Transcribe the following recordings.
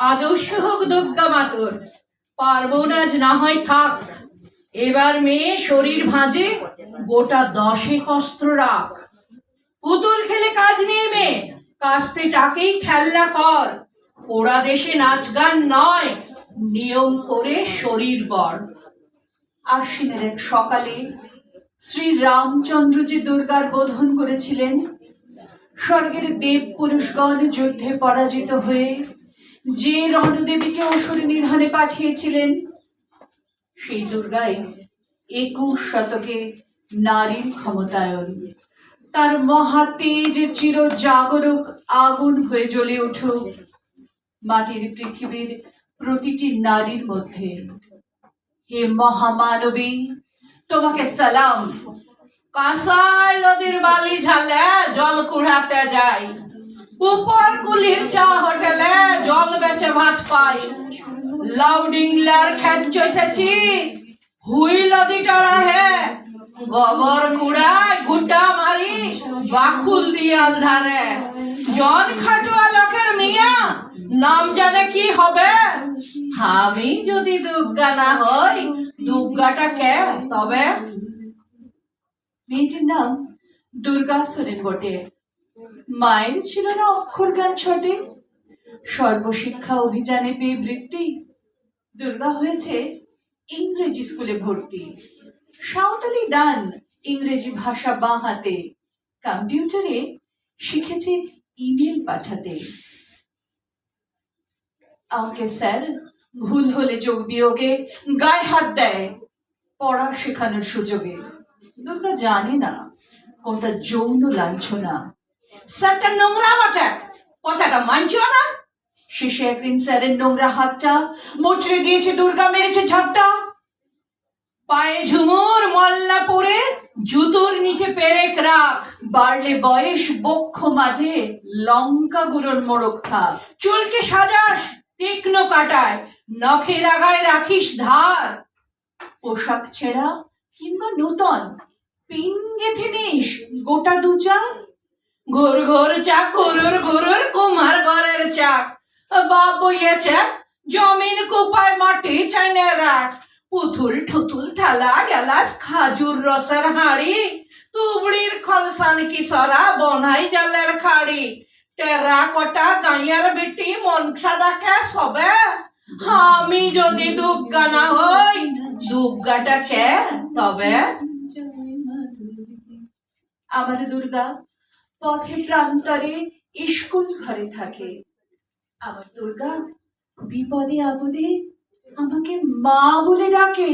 আদর্শ হোক দুর্গা মাতর, পার্বণ আজ না হয় থাক। এবার মেয়ে শরীর ভাঁজে, গোটা দশেক অস্ত্র রাখ। পুতুল খেলে কাজ নেই মেয়ে, কাস্তে টাকেই খেলনা কর। ওরা দেশে নাচ গান নয়, নিয়ম করে শরীর গড়। আশ্বিনের এক সকালে শ্রী রামচন্দ্র যে দুর্গার বোধন করেছিলেন, স্বর্গের দেব পুরুষগণ যুদ্ধে পরাজিত হয়ে যে রণদেবীকে অসুর নিধনে পাঠিয়েছিলেন, সেই দুর্গাই একুশ শতকে নারীর ক্ষমতায়ন। তার মহা তেজ চির জাগরুক আগুন হয়ে জ্বলে উঠুক মাটির পৃথিবীর প্রতিটি নারীর মধ্যে। হে মহামানবী, তোমাকে সালাম। কাঁসাই নদীর বালি ঝালে জল কুড়াতে যাই। উপর কুলির চা হোটেলে জল বেচে ভাত পাই। লাউডিংলার খেচ্ছ এসেছি হুই নদীটার হে গোবর কুড়ায় ঘুটা মারি বাকুল দিয়াল ধারে। জন খাটুয়া লোকের মিয়া, নাম জানে কি হবে? আমি যদি দুর্গা না হই দুর্গাটা কে? তবে মেয়েটির নাম দুর্গা সোরেন বটে। মায়ের ছিল না অক্ষর গান ছটে। সর্বশিক্ষা অভিযানে পেয়ে বৃত্তি। দুর্গা হয়েছে ইংরেজি স্কুলে ভর্তি। সাঁওতালি ডান ইংরেজি ভাষা বাঁ হাতে। কম্পিউটারে শিখেছে ইমেল পাঠাতে। আমাকে স্যার, ভুল হলে যোগ বিয়োগে গায়ে হাত দেয়। পড়া শেখানোর সুযোগে। দুর্গা জানে না কোনটা যৌন লাঞ্ছনা। স্যারটা নোংরা বটে। কথাটা মানছ না। শেষে একদিন স্যারের নোংরা হাতটা মোচড়ে দিয়েছে, দুর্গা মেরেছে ঝাপটা। পায়ে ঝুমুর মল্লা পরে জুতোর নিচে পেরেক রাখ। বাড়লে বয়স বক্ষ মাঝে লঙ্কা গুঁড়োর মোড়ক থাক। চুলকে সাজাস, তীক্ষ্ণ কাটায়, নখের আগায় রাখিস ধার। পোশাক ছেঁড়া কিংবা নূতন, পিন গেথে নিস গোটা দু চার। ঘুর ঘুর চাক গরুর গরুর কুমার ঘরের চাক। বাপ বইয়েছে, জমিন কুপায় মাটি চাইনে রাখ। পুতুল ঠুতুল থালা গেলাস খাজুর রসের হাড়ি। তুবড়ির খলসান কিশোরা বনাই জলের খাড়ি। টেরা কটা গাইয়ার বেটি মনসা ডাকে সবে। আমি যদি দুর্গা না হই দুর্গাটা কে তবে আমার দুর্গা পথে প্রান্তরে স্কুল ঘরে থাকে। আমার দুর্গা বিপদে আপদে আমাকে মা বলে ডাকে।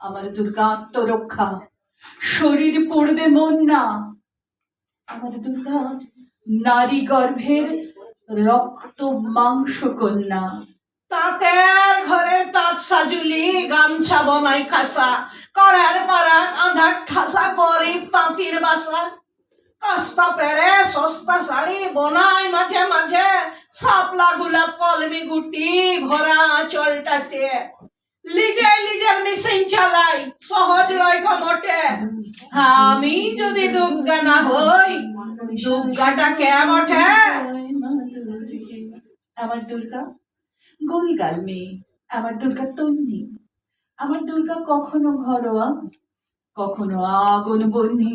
আমার দুর্গা আত্মরক্ষা, শরীর পড়বে মন না। আমার দুর্গা নারী গর্ভের রক্ত মাংস কন্যা। তাঁতের ঘরের তাঁত সাজুলি, গামছা, বনাই খাসা, কড়ার পাড়া আধার ঠাসা গরিব তাঁতির বাসা। কাস্তা পেড়ে সস্তা শাড়ি বনাই মাঝে মাঝে। সাপলা গোলাপ কলমি গুটি ভরা চলটাতে। লিজে লিজের মেশিন চালাই, সহজ রয় মোটে। আমি যদি দুর্গা না হই দুর্গাটা কে বটে আমার দুর্গা গোলগাল মেয়ে, আমার দুর্গা তন্নি। আমার দুর্গা কখনো ঘরোয়া, কখনো আগুন বন্যি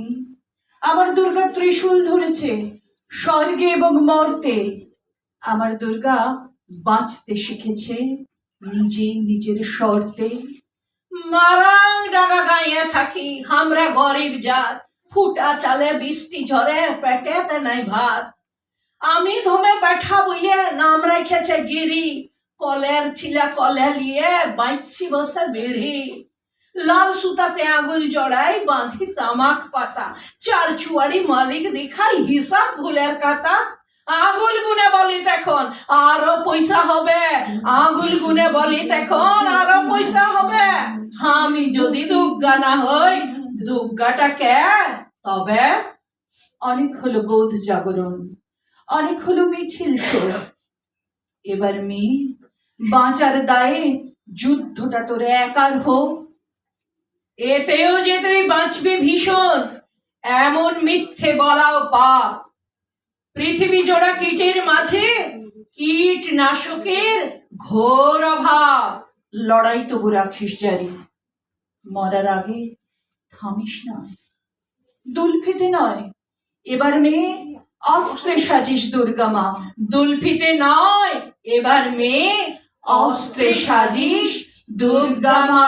আমার দুর্গা ত্রিশূল ধরেছে, স্বর্গে এবং মর্তে। আমার দুর্গা বাঁচতে শিখেছে নিজেই নিজের শর্তে। মারাং ডাগা গাইয়া থাকি, আমরা গরিব জাত। ফুটা চালে বৃষ্টি ঝরে পেটেতে নাই ভাত। আমি ধমে বেঠা বইলে নাম রেখেছে গিরি। কলের ছিলা কলে লিয়ে বাইছি বসে বেরি। লাল সুতাতে আগুল জড়াই বাঁধি তামাক পাতা। চার চুয়াড়ি মালিক দেখাই হিসাব ভুলের কাতা আগুল গুনে বলি তখন আরও পয়সা হবে। আগুল গুনে বলি তখন আরও পয়সা হবে। আমি যদি দুর্গা না হই দুর্গাটা কে? তবে অনেক হলো বোধ জাগরণ, অনেক হলো মিছিল শোর এবার মেয়ে বাঁচার দায়ে যুদ্ধটা তোর একার হোক। এতেও যে তুই বাঁচবি ভীষণ, এমন মিথ্যে বলাও পাপ। পৃথিবী জোড়া কীটের মাঝে কীটনাশকের ঘোর অভাব। লড়াই তবু রাখিস জারি। মরার আগে থামিস না। দুলফিতে নয়, এবার মেয়ে অস্ত্রে সাজিস দুর্গা মা। দুলফিতে নয়, এবার মেয়ে অস্ত্রে সাজিস দুর্গা মা।